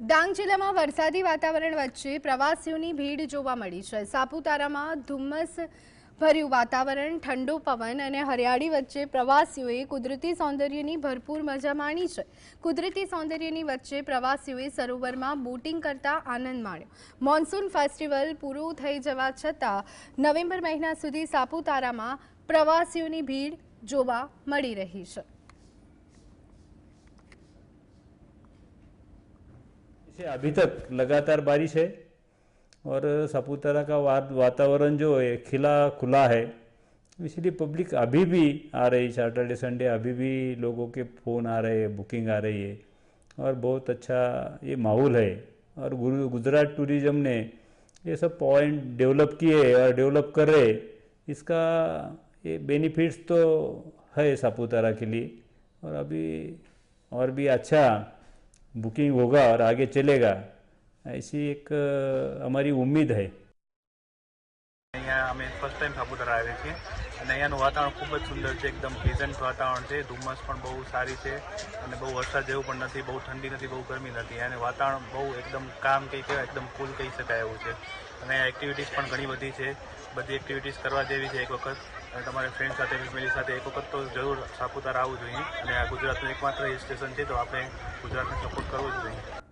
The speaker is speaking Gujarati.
ડાંગ જિલ્લામાં વરસાદી વાતાવરણ વચ્ચે પ્રવાસીઓની ભીડ જોવા મળી છે. સાપુતારામાં ધુમ્મસ ભર્યું વાતાવરણ, ઠંડો પવન અને હરિયાળી વચ્ચે પ્રવાસીઓએ કુદરતી સૌંદર્યની ભરપૂર મજા માણી છે. કુદરતી સૌંદર્યની વચ્ચે પ્રવાસીઓએ સરોવરમાં બોટિંગ કરતા આનંદ માણ્યો. મોન્સૂન ફેસ્ટિવલ પૂરું થઈ જવા છતાં નવેમ્બર મહિના સુધી સાપુતારામાં પ્રવાસીઓની ભીડ જોવા મળી રહી છે. से अभी तक लगातार बारिश है और सापुतारा का वातावरण जो है, खिला खुला है, इसलिए पब्लिक अभी भी आ रही सैटरडे संडे अभी भी लोगों के फ़ोन आ रहे हैं बुकिंग आ रही है और बहुत अच्छा ये माहौल है और गुजरात टूरिज़्म ने ये सब पॉइंट डेवलप किए और डेवलप कर रहे इसका ये बेनिफिट्स तो है सापुतारा के लिए और अभी और भी अच्छा बुकिंग होगा और आगे चलेगा ऐसी एक अ, हमारी उम्मीद है અહીંયા અમે ફર્સ્ટ ટાઈમ સાપુતારા આવ્યા છીએ અને અહીંયાનું વાતાવરણ ખૂબ જ સુંદર છે એકદમ પ્લેઝન્ટ વાતાવરણ છે ધુમ્મસ પણ બહુ સારી છે અને બહુ વરસાદ જેવું પણ નથી બહુ ઠંડી નથી બહુ ગરમી નથી અને વાતાવરણ બહુ એકદમ કામ કહી કહેવાય એકદમ કુલ કહી શકાય એવું છે અને એક્ટિવિટીઝ પણ ઘણી બધી છે બધી એક્ટિવિટીઝ કરવા જેવી છે એક વખત. અને તમારે ફ્રેન્ડ સાથે ફેમિલી સાથે એક વખત તો જરૂર સાપુતારા આવવું જોઈએ. અને આ ગુજરાતનું એકમાત્ર હિલ સ્ટેશન છે, તો આપણે ગુજરાતને સપોર્ટ કરવો જ જોઈએ.